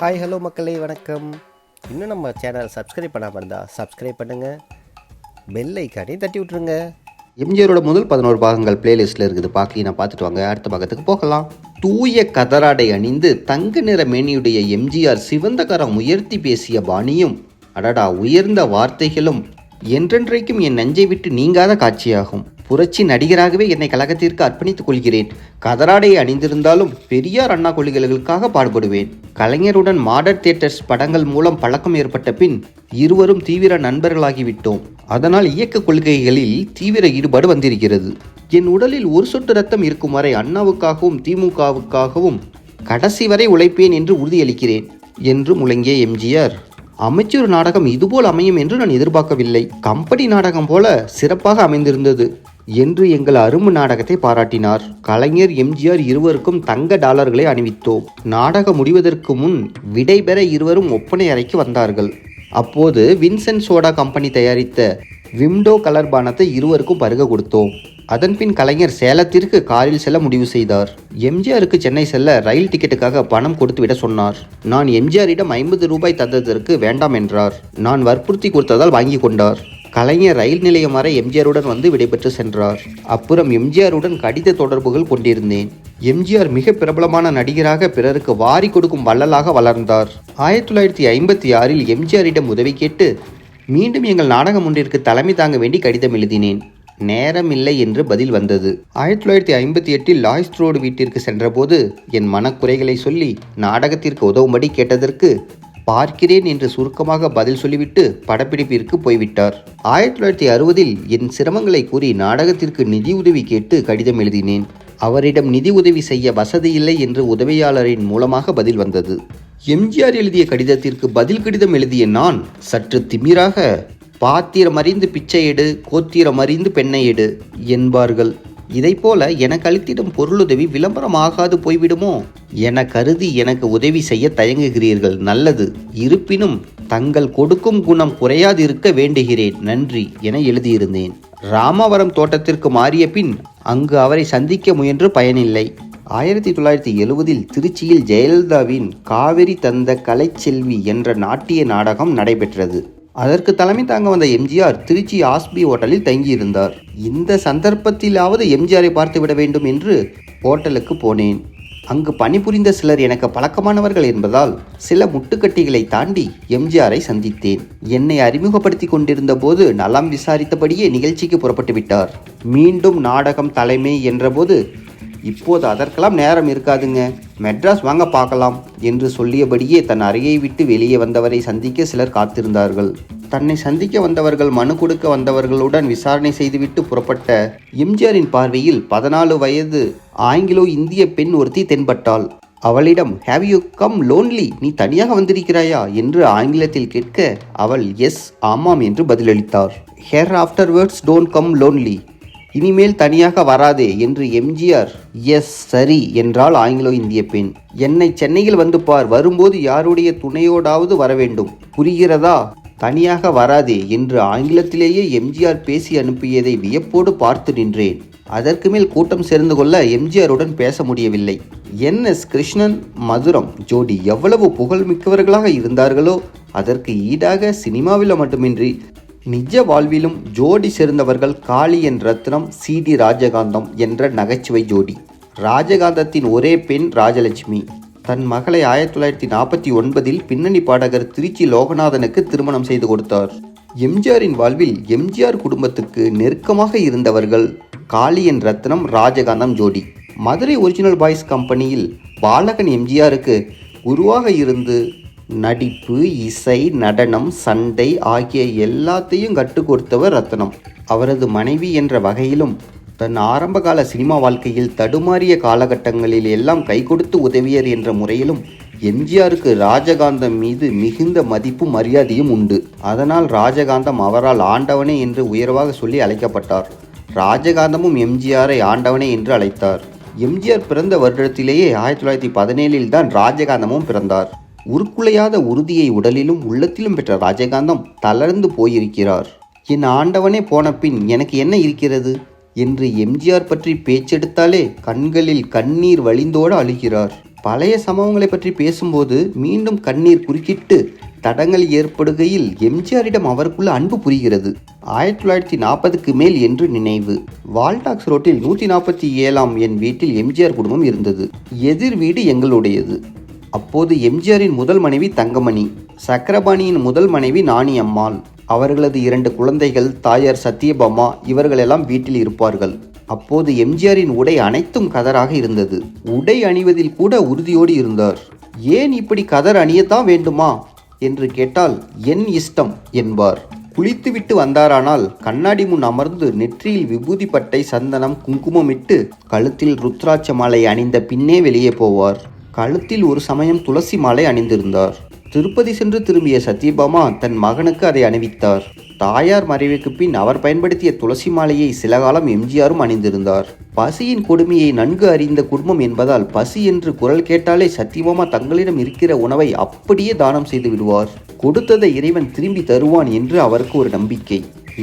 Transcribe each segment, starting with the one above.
Hi hello மக்களே வணக்கம். இன்னும் நம்ம சேனல் சப்ஸ்கிரைப் பண்ணாமல் இருந்தால் சப்ஸ்கிரைப் பண்ணுங்கள் பெல் ஐக்கானே தட்டி விட்ருங்க எம்ஜிஆரோட முதல் பதினோரு பாகங்கள் பிளேலிஸ்ட்டில் இருக்குது. பார்க்கலி நான் பார்த்துட்டு வாங்க. அடுத்த பாகத்துக்கு போகலாம். தூய கதராடை அணிந்து தங்க நிற மேனியுடைய எம்ஜிஆர் சிவந்த கரம் உயர்த்தி பேசிய பாணியும் அடடா உயர்ந்த வார்த்தைகளும் என்றென்றைக்கும் என் நெஞ்சை விட்டு நீங்காத காட்சியாகும். புரட்சி நடிகராகவே என்னை கழகத்திற்கு அர்ப்பணித்துக் கொள்கிறேன். கதராடை அணிந்திருந்தாலும் பெரியார் அண்ணா கொள்கைகளுக்காக பாடுபடுவேன். கலைஞருடன் மாடர்ன் தியேட்டர்ஸ் படங்கள் மூலம் பழக்கம் ஏற்பட்ட பின் இருவரும் தீவிர நண்பர்களாகிவிட்டோம். அதனால் இயக்க கொள்கைகளில் தீவிர ஈடுபாடு வந்திருக்கிறது. என் உடலில் ஒரு சொட்டு ரத்தம் இருக்கும் வரை அண்ணாவுக்காகவும் திமுகவுக்காகவும் கடைசி வரை உழைப்பேன் என்று உறுதியளிக்கிறேன் என்று முழங்கிய எம்ஜிஆர். அமைச்சர் நாடகம் இதுபோல் அமையும் என்று நான் எதிர்பார்க்கவில்லை. கம்பெனி நாடகம் போல சிறப்பாக அமைந்திருந்தது. என்று எங்கள் அரும்பு நாடகத்தை பாராட்டினார். கலைஞர் எம்ஜிஆர் இருவருக்கும் தங்க டாலர்களை அணிவித்தோம். நாடகம் முடிவதற்கு முன் விடைபெற இருவரும் ஒப்பனை அறைக்கு வந்தார்கள். அப்போது வின்சென்ட் சோடா கம்பெனி தயாரித்த விம்டோ கலர் பானத்தை இருவருக்கும் பருக கொடுத்தோம். அதன்பின் கலைஞர் சேலத்திற்கு காரில் செல்ல முடிவு செய்தார். எம்ஜிஆருக்கு சென்னை செல்ல ரயில் டிக்கெட்டுக்காக பணம் கொடுத்துவிட சொன்னார். நான் எம்ஜிஆரிடம் ஐம்பது ரூபாய் தந்ததற்கு வேண்டாம் என்றார். நான் வற்புறுத்தி கொடுத்ததால் வாங்கி கொண்டார். கலைஞர் ரயில் நிலையம் வரை எம்ஜிஆருடன் வந்து விடைபெற்று சென்றார். அப்புறம் எம்ஜிஆருடன் கடித தொடர்புகள் கொண்டிருந்தேன். எம்ஜிஆர் மிக பிரபலமான நடிகராக பிறருக்கு வாரி கொடுக்கும் வள்ளலாக வளர்ந்தார். ஆயிரத்தி தொள்ளாயிரத்தி ஐம்பத்தி ஆறில் எம்ஜிஆரிடம் உதவி கேட்டு மீண்டும் எங்கள் நாடகம் ஒன்றிற்கு தலைமை தாங்க வேண்டி கடிதம் எழுதினேன். நேரம் இல்லை என்று பதில் வந்தது. ஆயிரத்தி தொள்ளாயிரத்தி ஐம்பத்தி எட்டில் லாய்ஸ் ரோடு வீட்டிற்கு சென்றபோது என் மனக்குறைகளை சொல்லி நாடகத்திற்கு உதவும்படி கேட்டதற்கு பார்க்கிறேன் என்று சுருக்கமாக பதில் சொல்லிவிட்டு படப்பிடிப்பிற்கு போய்விட்டார். ஆயிரத்தி தொள்ளாயிரத்தி அறுபதில் என் சிரமங்களை கூறி நாடகத்திற்கு நிதி உதவி கேட்டு கடிதம் எழுதினேன். அவரிடம் நிதி உதவி செய்ய வசதியில்லை என்று உதவியாளரின் மூலமாக பதில் வந்தது. எம்ஜிஆர் எழுதிய கடிதத்திற்கு பதில் கடிதம் எழுதிய நான் சற்று திமிராக பாத்திரம் அறிந்து பிச்சை எடு கோத்திரம் அறிந்து பெண்ணை எடு என்பார்கள். இதைப்போல எனக்கு அளித்திடும் பொருளுதவி விளம்பரமாகாது போய்விடுமோ? என கருதி எனக்கு உதவி செய்ய தயங்குகிறீர்கள். நல்லது. இருப்பினும் தங்கள் கொடுக்கும் குணம் குறையாதிருக்க வேண்டுகிறேன். நன்றி என எழுதியிருந்தேன். ராமவரம் தோட்டத்திற்கு மாறிய பின் அங்கு அவரை சந்திக்க முயன்று பயனில்லை. ஆயிரத்தி தொள்ளாயிரத்தி எழுவதில் திருச்சியில் ஜெயலலிதாவின் காவிரி தந்த கலைச்செல்வி என்ற நாட்டிய நாடகம் நடைபெற்றது. அதற்கு தலைமை தாங்க வந்த எம்ஜிஆர் திருச்சி ஆஸ்பி ஹோட்டலில் தங்கியிருந்தார். இந்த சந்தர்ப்பத்திலாவது எம்ஜிஆரை பார்த்து விட வேண்டும் என்று ஹோட்டலுக்கு போனேன். அங்கு பணிபுரிந்த சிலர் எனக்கு பழக்கமானவர்கள் என்பதால் சில முட்டுக்கட்டிகளை தாண்டி எம்ஜிஆரை சந்தித்தேன். என்னை அறிமுகப்படுத்தி கொண்டிருந்த போது நலம் விசாரித்தபடியே நிகழ்ச்சிக்கு புறப்பட்டு விட்டார். மீண்டும் நாடகம் தலைமை என்றபோது இப்போது அதற்கெல்லாம் நேரம் இருக்காதுங்க. மெட்ராஸ் வாங்க பார்க்கலாம் என்று சொல்லியபடியே தன் அறையை விட்டு வெளியே வந்தவரை சந்திக்க சிலர் காத்திருந்தார்கள். தன்னை சந்திக்க வந்தவர்கள் மனு கொடுக்க வந்தவர்களுடன் விசாரணை செய்துவிட்டு புறப்பட்ட எம்ஜிஆரின் பார்வையில் பதினாலு வயது ஆங்கிலோ இந்திய பெண் ஒருத்தி தென்பட்டாள். அவளிடம் ஹேவ் யூ கம் லோன்லி நீ தனியாக வந்திருக்கிறாயா? என்று ஆங்கிலத்தில் கேட்க அவள் எஸ் ஆமாம் என்று பதிலளித்தார். Here afterwards don't come lonely இனிமேல் தனியாக வராதே என்று எம்ஜிஆர் எஸ் சரி என்றால் ஆங்கிலோ இந்திய பெண். என்னை சென்னையில் வந்து பார் வரும்போது யாருடைய துணையோடாவது வர வேண்டும்? புரிகிறதா? தனியாக வராதே என்று ஆங்கிலத்திலேயே எம்ஜிஆர் பேசி அனுப்பியதை வியப்போடு பார்த்து நின்றேன். அதற்கு மேல் கூட்டம் சேர்ந்து கொள்ள எம்ஜிஆருடன் பேச முடியவில்லை. என் எஸ் கிருஷ்ணன் மதுரம் ஜோடி எவ்வளவு புகழ்மிக்கவர்களாக இருந்தார்களோ அதற்கு ஈடாக சினிமாவில் மட்டுமின்றி நிஜ வாழ்விலும் ஜோடி சேர்ந்தவர்கள் காளியன் ரத்னம் சி டி ராஜகாந்தம் என்ற நகைச்சுவை ஜோடி. ராஜகாந்தத்தின் ஒரே பெண் ராஜலட்சுமி. தன் மகளை ஆயிரத்தி தொள்ளாயிரத்தி நாற்பத்தி ஒன்பதில் பின்னணி பாடகர் திருச்சி லோகநாதனுக்கு திருமணம் செய்து கொடுத்தார். எம்ஜிஆரின் வாழ்வில் எம்ஜிஆர் குடும்பத்துக்கு நெருக்கமாக இருந்தவர்கள் காளியன் ரத்னம் ராஜகாந்தம் ஜோடி. மதுரை ஒரிஜினல் பாய்ஸ் கம்பெனியில் பாலகன் எம்ஜிஆருக்கு குருவாக இருந்து நடிப்பு இசை நடனம் சண்டை ஆகிய எல்லாத்தையும் கற்றுக் கொடுத்தவர் ரத்னம் அவரது மனைவி என்ற வகையிலும் தன் ஆரம்பகால சினிமா வாழ்க்கையில் தடுமாறிய காலகட்டங்களில் எல்லாம் கை கொடுத்து உதவியர் என்ற முறையிலும் எம்ஜிஆருக்கு ராஜகாந்தம் மீது மிகுந்த மதிப்பும் மரியாதையும் உண்டு. அதனால் ராஜகாந்தம் அவரால் ஆண்டவனே என்று உயர்வாக சொல்லி அழைக்கப்பட்டார். ராஜகாந்தமும் எம்ஜிஆரை ஆண்டவனே என்று அழைத்தார். எம்ஜிஆர் பிறந்த வருடத்திலேயே ஆயிரத்தி தொள்ளாயிரத்தி பதினேழில் தான் ராஜகாந்தமும் பிறந்தார். உருக்குலையாத உறுதியை உடலிலும் உள்ளத்திலும் பெற்ற ராஜகாந்தம் தளர்ந்து போயிருக்கிறார். என் ஆண்டவனே போன பின் எனக்கு என்ன இருக்கிறது? என்று எம்ஜிஆர் பற்றி பேச்செடுத்தாலே கண்களில் கண்ணீர் வழிந்தோடு அழுகிறார். பழைய சம்பவங்களை பற்றி பேசும்போது மீண்டும் கண்ணீர் குறுக்கிட்டு தடங்கள் ஏற்படுகையில் எம்ஜிஆரிடம் அவருக்குள்ள அன்பு புரிகிறது. ஆயிரத்தி தொள்ளாயிரத்தி நாற்பதுக்கு மேல் என்று நினைவு. வால்டாக்ஸ் ரோட்டில் நூற்றி நாற்பத்தி ஏழாம் என் வீட்டில் எம்ஜிஆர் குடும்பம் இருந்தது. எதிர் வீடு எங்களுடையது. அப்போது எம்ஜிஆரின் முதல் மனைவி தங்கமணி சக்கரபாணியின் முதல் மனைவி நாணி அம்மாள் அவர்களது இரண்டு குழந்தைகள் தாயார் சத்யபாமா இவர்களெல்லாம் வீட்டில் இருப்பார்கள். அப்போது எம்ஜிஆரின் உடை அனைத்தும் கதராக இருந்தது. உடை அணிவதில் கூட உறுதியோடு இருந்தார். ஏன் இப்படி கதர் அணியத்தான் வேண்டுமா? என்று கேட்டால் என் இஷ்டம் என்பார். குளித்துவிட்டு வந்தாரானால் கண்ணாடி முன் அமர்ந்து நெற்றியில் விபூதி பட்டை சந்தனம் குங்குமமிட்டு கழுத்தில் ருத்ராட்ச மாலை அணிந்த பின்னே வெளியே போவார். கழுத்தில் ஒரு சமயம் துளசி மாலை அணிந்திருந்தார். திருப்பதி சென்று திரும்பிய சத்யபாமா தன் மகனுக்கு அதை அணிவித்தார். தாயார் மறைவுக்கு பின் அவர் பயன்படுத்திய துளசி மாலையை சில காலம் எம்ஜிஆரும் அணிந்திருந்தார். பசியின் கொடுமையை நன்கு அறிந்த குடும்பம் என்பதால் பசி என்று குரல் கேட்டாலே சத்யபாமா தங்களிடம் இருக்கிற உணவை அப்படியே தானம் செய்து விடுவார். கொடுத்ததை இறைவன் திரும்பி தருவான் என்று அவருக்கு ஒரு நம்பிக்கை.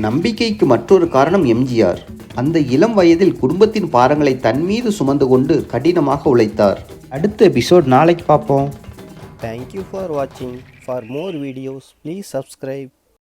நம்பிக்கைக்கு மற்றொரு காரணம் எம்ஜிஆர். அந்த இளம் வயதில் குடும்பத்தின் பாரங்களை தன் மீது சுமந்து கொண்டு கடினமாக உழைத்தார். அடுத்த எபிசோட் நாளைக்கு பார்ப்போம். தேங்க்யூ ஃபார் வாட்சிங் for more videos please subscribe